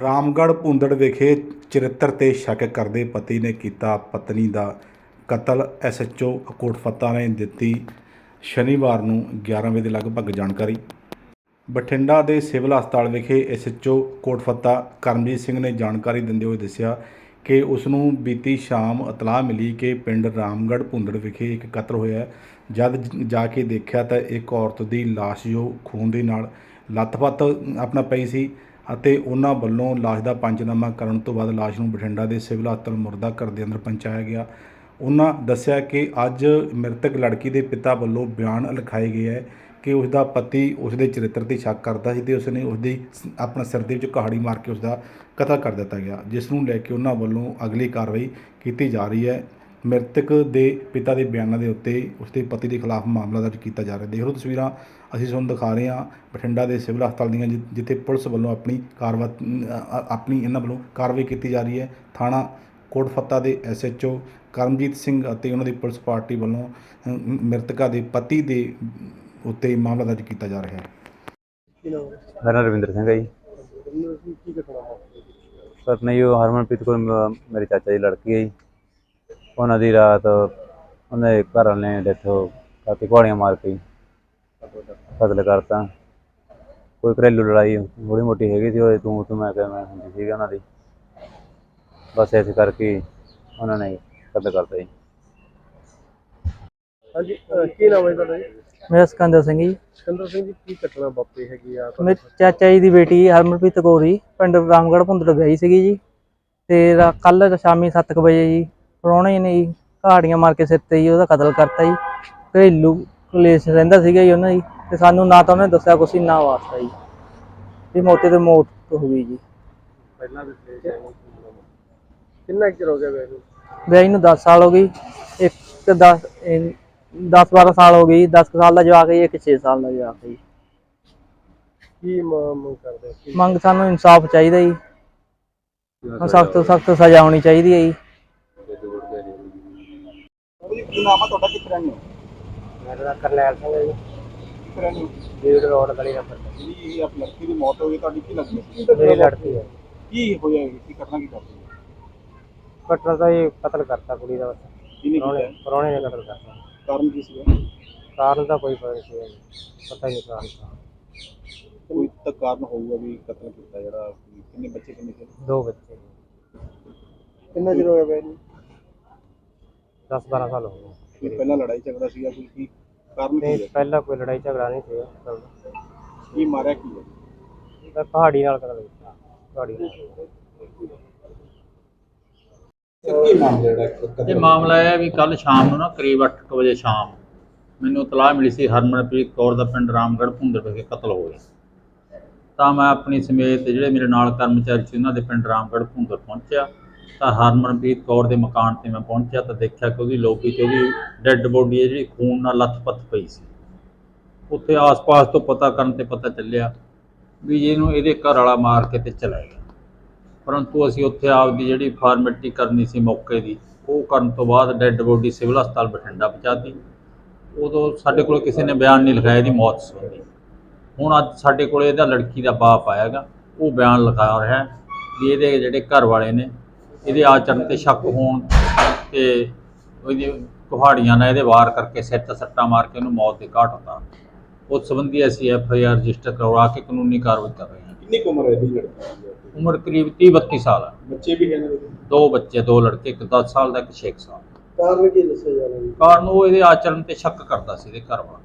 ਰਾਮਗੜ੍ਹ ਭੁੰਦੜ ਵਿਖੇ ਚਰਿੱਤਰ ਤੇ ਸ਼ੱਕ ਕਰਦੇ ਪਤੀ ਨੇ ਕੀਤਾ ਪਤਨੀ ਦਾ ਕਤਲ। ਐਸਐਚਓ ਕੋਟਫੱਤਾ ਨੇ ਦਿੱਤੀ ਸ਼ਨੀਵਾਰ ਨੂੰ 11 ਵਜੇ ਦੇ ਲਗਭਗ ਜਾਣਕਾਰੀ। ਬਠਿੰਡਾ ਦੇ ਸਿਵਲ ਹਸਪਤਾਲ ਵਿਖੇ ਐਸਐਚਓ ਕੋਟਫੱਤਾ ਕਰਮਜੀਤ ਸਿੰਘ ਨੇ ਜਾਣਕਾਰੀ ਦਿੰਦੇ ਹੋਏ ਦੱਸਿਆ ਕਿ ਉਸ ਨੂੰ ਬੀਤੀ ਸ਼ਾਮ ਇਤਲਾਹ ਮਿਲੀ ਕਿ ਪਿੰਡ ਰਾਮਗੜ੍ਹ ਭੁੰਦੜ ਵਿਖੇ ਇੱਕ ਕਤਲ ਹੋਇਆ ਹੈ। ਜਦ ਜਾ ਕੇ ਦੇਖਿਆ ਤਾਂ ਇੱਕ ਔਰਤ ਦੀ ਲਾਸ਼ ਜੋ ਖੂਨ ਦੇ ਨਾਲ ਲੱਥਪੱਥ ਆਪਣਾ ਪਈ ਸੀ। ਅਤੇ ਉਹਨਾਂ ਵੱਲੋਂ ਲਾਸ਼ ਦਾ ਪੰਜਨਾਮਾ ਕਰਨ ਤੋਂ ਬਾਅਦ ਲਾਸ਼ ਨੂੰ ਬਠਿੰਡਾ ਦੇ ਸਿਵਲ ਹਸਪਤਾਲ ਮੁਰਦਾ ਘਰ ਦੇ ਅੰਦਰ ਪਹੁੰਚਾਇਆ ਗਿਆ। ਉਹਨਾਂ ਦੱਸਿਆ ਕਿ ਅੱਜ ਮ੍ਰਿਤਕ ਲੜਕੀ ਦੇ ਪਿਤਾ ਵੱਲੋਂ ਬਿਆਨ ਲਿਖਾਏ ਗਏ ਹੈ ਕਿ ਉਸ ਦਾ ਪਤੀ ਉਸ ਦੇ ਚਰਿੱਤਰ ਤੇ ਸ਼ੱਕ ਕਰਦਾ ਸੀ ਤੇ ਉਸਨੇ ਉਸ ਦੀ ਸ- ਆਪਣਾ ਸਿਰ ਦੇ ਵਿੱਚ ਕਹਾੜੀ ਮਾਰ ਕੇ ਉਸ ਦਾ ਕਤਲ ਕਰ ਦਿੱਤਾ ਗਿਆ, ਜਿਸ ਨੂੰ ਲੈ ਕੇ ਉਹਨਾਂ ਵੱਲੋਂ ਅਗਲੀ ਕਾਰਵਾਈ ਕੀਤੀ ਜਾ ਰਹੀ ਹੈ। ਮ੍ਰਿਤਕ ਦੇ ਪਿਤਾ ਦੇ ਬਿਆਨਾਂ ਦੇ ਉੱਤੇ ਉਸ ਦੇ ਪਤੀ ਦੇ ਖਿਲਾਫ ਮਾਮਲਾ ਦਰਜ ਕੀਤਾ ਜਾ ਰਿਹਾ। ਦੇਖ ਲਓ ਤਸਵੀਰਾਂ ਅਸੀਂ ਤੁਹਾਨੂੰ ਦਿਖਾ ਰਹੇ ਹਾਂ ਬਠਿੰਡਾ ਦੇ ਸਿਵਲ ਹਸਪਤਾਲ ਦੀਆਂ ਜਿ- ਜਿੱਥੇ ਪੁਲਿਸ ਵੱਲੋਂ ਆਪਣੀ ਕਾਰਵਾਈ ਆਪਣੀ ਇਹਨਾਂ ਵੱਲੋਂ ਕਾਰਵਾਈ ਕੀਤੀ ਜਾ ਰਹੀ ਹੈ। ਥਾਣਾ ਕੋਟਫੱਤਾ ਦੇ ਐਸਐਚਓ ਕਰਮਜੀਤ ਸਿੰਘ ਅਤੇ ਉਹਨਾਂ ਦੀ ਪੁਲਿਸ ਪਾਰਟੀ ਵੱਲੋਂ ਅ, ਮ- ਮ੍ਰਿਤਕਾ ਦੇ ਪਤੀ ਦੇ ਉੱਤੇ ਮਾਮਲਾ ਦਰਜ ਕੀਤਾ ਜਾ ਰਿਹਾ ਹੈ। ਮੇਰਾ ਨਾਮ ਰਵਿੰਦਰ ਸਿੰਘ ਹੈ ਜੀ। ਸਰ ਨਹੀਂ ਉਹ ਹਰਮਨਪ੍ਰੀਤ ਕੋਲ ਮ- ਮੇਰੇ ਚਾਚਾ ਦੀ ਲੜਕੀ ਹੈ ਜੀ। ਉਹਨਾਂ ਦੀ ਰਾਤ ਉਹਨਾਂ ਦੇ ਘਰ ਵਾਲੇ ਨੇ ਡੈਥ ਕਾਤੀ ਘੋੜੀਆਂ ਮਾਰ ਕੇ ਕਤਲ ਕਰਤਾ। ਕੋਈ ਘਰੇਲੂ ਲੜਾਈ ਥੋੜੀ ਮੋਟੀ ਹੈਗੀ ਸੀ ਉਹ ਤੂੰ ਤੂੰ ਮੈਂ ਕਿਹਾ ਮੈਂ ਹੁੰਦੀ ਸੀਗੀ ਉਹਨਾਂ ਦੀ। ਬਸ ਇਸ ਕਰਕੇ ਉਹਨਾਂ ਨੇ ਕਤਲ ਕਰਤਾ ਜੀ। ਹਾਂਜੀ ਅਹ ਕੀ ਨਾਮ ਹੈ ਤੁਹਾਡਾ ਜੀ? ਮੇਰਾ ਸਿਕੰਦਰ ਸਿੰਘ ਜੀ। ਸਿਕੰਦਰ ਸਿੰਘ ਜੀ ਕੀ ਘਟਨਾ ਵਾਪਰੀ ਹੈਗੀ ਆ ਮੇਰੇ ਚਾਚਾ ਜੀ ਦੀ ਬੇਟੀ ਹਰਮਨਪ੍ਰੀਤ ਕੌਰ ਜੀ ਪਿੰਡ ਰਾਮਗੜ੍ਹ ਭੁੰਦੜ ਵਿਆਹੀ ਸੀਗੀ ਜੀ। ਤੇ ਕੱਲ ਸ਼ਾਮੀ 7 ਵਜੇ ਜੀ ਪ੍ਰਾਹੁਣੇ ਨੇ ਜੀ ਕਹਾੜੀਆਂ ਮਾਰ ਕੇ ਸਿਰ ਤੇ ਜੀ ਉਹਦਾ ਕਤਲ ਕਰਤਾ ਜੀ। ਘਰੇਲੂ ਕਲੇਸ਼ ਰਹਿੰਦਾ ਸੀਗਾ ਜੀ ਉਹਨਾਂ ਦੀ ਤੇ ਸਾਨੂੰ ਨਾ ਤਾਂ ਉਹਨੇ ਦੱਸਿਆ ਕੁਛ ਨਾ ਵਾਸਤਾ ਜੀ। ਤੇ ਮੌਕੇ ਤੇ ਮੌਤ ਹੋ ਗਈ ਜੀ। ਪਹਿਲਾਂ ਵੀ ਕਿੰਨਾ ਕੁ ਚਿਰ ਹੋ ਗਿਆ ਵਿਆਹੀ ਨੂੰ? 10 ਸਾਲ ਹੋ ਗਈ ਇੱਕ 10 10 12 ਸਾਲ ਹੋ ਗਈ 10 ਸਾਲ ਦਾ ਜਵਾਕ ਹੈ ਇੱਕ 6 ਸਾਲ ਦਾ ਜਵਾਕ ਹੈ ਜੀ। ਕੀ ਮ- ਮੰਗ ਕਰਦੇ ਹੋ? ਕੀ ਮੰਗ ਸਾਨੂੰ ਇਨਸਾਫ ਚਾਹੀਦਾ ਜੀ। ਸਖਤ ਸਖਤ ਸਜ਼ਾ ਹੋਣੀ ਚਾਹੀਦੀ ਹੈ ਜੀ। ਕੀ ਨਾਮ ਆ ਤੁਹਾਡਾ? ਕਿੱਥੇ ਰਹਿੰਦੇ ਹੋ? ਮੇਰਾ ਨਾਮ ਕਰਨੈਲ ਸਿੰਘ ਹੈ ਜੀ। ਕਿੱਥੇ ਰਹਿੰਦੇ ਹੋ? ਜੀਵ ਰੋਡ ਗਲੀ ਨੰਬਰ ਜਿਹੜੀ ਇਹ ਆਪ ਲੜਕੀ ਦੀ ਮੌਤ ਹੋ ਗਈ ਤੁਹਾਡੀ ਕੀ ਲੱਗਦੀ ਮੇਰੀ ਲੜਕੀ ਹੈ? ਕੀ ਹੋਇਆ ਇਹ? ਕੀ ਘਟਨਾ ਕੀ ਕਰਦੀ ਹੈ? ਘਟਨਾ ਤਾਂ ਇਹ ਕਤਲ ਕਰਤਾ ਕੁੜੀ ਦਾ ਬਸ। ਕਿਹਨੇ ਪ੍ਰਾਹੁਣੇ ਪ੍ਰਾਹੁਣੇ ਨੇ ਕਤਲ ਕਰਤਾ। ਕਾਰਨ ਕੀ ਸੀਗਾ? ਕਾਰਨ ਦਾ ਕੋਈ ਪਤਾ ਨਹੀਂ ਸੀ ਪਤਾ ਹੀ ਨਹੀਂ ਕਾਰਨ ਦਾ ਕੋਈ ਤਾਂ ਕਾਰਨ ਹੋਊਗਾ ਵੀ ਕਤਲ ਕੀਤਾ ਜਿਹੜਾ ਕਿੰਨੇ ਬੱਚੇ ਕਿੰਨੇ ਸੀ? ਦੋ ਬੱਚੇ। ਕਿੰਨਾ ਚਿਰ ਹੋ ਗਿਆ ਵੈਸੇ 10 12 ਸਾਲ ਹੋ ਗਏ। ਕੋਈ ਪਹਿਲਾਂ ਲੜਾਈ ਝਗੜਾ ਸੀਗਾ ਕੋਈ ਕੀ ਕਾਰਨ ਕੀ ਨਹੀਂ ਹੈ? ਪਹਿਲਾਂ ਕੋਈ ਲੜਾਈ ਝਗੜਾ ਨਹੀਂ ਸੀ। ਕੀ ਮਾਰਿਆ ਕੀ ਹੈ? ਤਾਂ ਪਹਾੜੀ ਨਾਲ ਕਤਲ ਕੀਤਾ ਪਹਾੜੀ ਨਾਲ। ਕੀ ਮਾਮਲਾ ਜਿਹੜਾ ਇੱਕ ਇਹ ਮਾਮਲਾ ਇਹ ਹੈ ਵੀ ਕੱਲ ਸ਼ਾਮ ਨੂੰ ਨਾ ਕਰੀਬ 8 ਵਜੇ ਸ਼ਾਮ ਮੈਨੂੰ ਇਤਲਾਹ ਮਿਲੀ ਸੀ ਹਰਮਨਪ੍ਰੀਤ ਕੌਰ ਦਾ ਪਿੰਡ ਰਾਮਗੜ੍ਹ ਭੁੰਦੜ ਵਿਖੇ ਕਤਲ ਹੋ ਗਿਆ। ਤਾਂ ਮੈਂ ਆਪਣੀ ਸਮੇਤ ਜਿਹੜੇ ਮੇਰੇ ਨਾਲ ਕਰਮਚਾਰੀ ਸੀ ਉਹਨਾਂ ਦੇ ਪਿੰਡ ਰਾਮਗੜ੍ਹ ਭੁੰਦੜ ਪਹੁੰਚਿਆ। ਤਾਂ ਹਰਮਨਪ੍ਰੀਤ ਕੌਰ ਦੇ ਮਕਾਨ ਤੇ ਮੈਂ ਪਹੁੰਚਿਆ ਤਾਂ ਦੇਖਿਆ ਕਿ ਉਹਦੀ ਲੋਬੀ 'ਚ ਉਹਦੀ ਡੈੱਡ ਬੋਡੀ ਹੈ ਜਿਹੜੀ ਖੂਨ ਨਾਲ ਲੱਥਪੱਥ ਪਈ ਸੀ। ਉੱਥੇ ਆਸ-ਪਾਸ ਤੋਂ ਪਤਾ ਕਰਨ ਤੇ ਪਤਾ ਚੱਲਿਆ ਵੀ ਇਹਨੂੰ ਇਹਦੇ ਘਰ ਵਾਲਾ ਮਾਰ ਕੇ ਤੇ ਚਲਾ ਗਿਆ। ਪਰੰਤੂ ਅਸੀਂ ਉੱਥੇ ਆਪਦੀ ਜਿਹੜੀ ਫਾਰਮੈਲਿਟੀ ਕਰਨੀ ਸੀ ਮੌਕੇ ਦੀ, ਉਹ ਕਰਨ ਤੋਂ ਬਾਅਦ ਡੈੱਡ ਬੋਡੀ ਸਿਵਲ ਹਸਪਤਾਲ ਬਠਿੰਡਾ ਪਹੁੰਚਾਤੀ ਉਦੋਂ ਸਾਡੇ ਕੋਲ ਕਿਸੇ ਨੇ ਬਿਆਨ ਨਹੀਂ ਲਿਖਾਇਆ ਇਹਦੀ ਮੌਤ ਸੰਬੰਧੀ। ਹੁਣ ਅੱਜ ਸਾਡੇ ਕੋਲ ਇਹਦਾ ਲੜਕੀ ਦਾ ਬਾਪ ਆਇਆਗਾ, ਉਹ ਬਿਆਨ ਲਿਖਾ ਰਿਹਾ ਵੀ ਇਹਦੇ ਜਿਹੜੇ ਘਰ ਵਾਲੇ ਨੇ ਇਹਦੇ ਆਚਰਣ ਤੇ ਸ਼ੱਕ ਹੋਣ ਤੇ ਉਹਦੀ ਕੁਹਾੜੀਆਂ ਨਾਲ ਇਹਦੇ ਵਾਰ ਕਰਕੇ ਸਿਰ ਤੇ ਸੱਟਾਂ ਮਾਰ ਕੇ ਉਹਨੂੰ ਮੌਤ ਦੇ ਘਾਟ ਉਤਾਰ ਉਸ ਸੰਬੰਧੀ ਅਸੀਂ ਐਫ ਆਈ ਆਰ ਰਜਿਸਟਰ ਕਰਵਾ ਕੇ ਕਾਨੂੰਨੀ ਕਾਰਵਾਈ ਕਰ ਰਹੇ ਹਾਂ। ਕਿੰਨੀ ਕੁ ਉਮਰ ਹੈ ਇਹਦੀ ਲੜਕੀ ਦੀ? ਉਮਰ ਕਰੀਬ 30 32 ਸਾਲ ਹੈ। ਬੱਚੇ ਵੀ ਹੈ ਨੇ ਦੋ ਬੱਚੇ ਦੋ ਲੜਕੇ ਇੱਕ 10 ਸਾਲ ਦਾ ਇੱਕ 6 ਸਾਲ। ਦਾ। ਕਾਰਨ ਕੀ ਦੱਸਿਆ ਜਾ ਰਿਹਾ ਕਾਰਨ ਉਹ ਇਹਦੇ ਆਚਰਣ ਤੇ ਸ਼ੱਕ ਕਰਦਾ ਸੀ ਇਹਦੇ ਘਰ ਵਾਲਾ।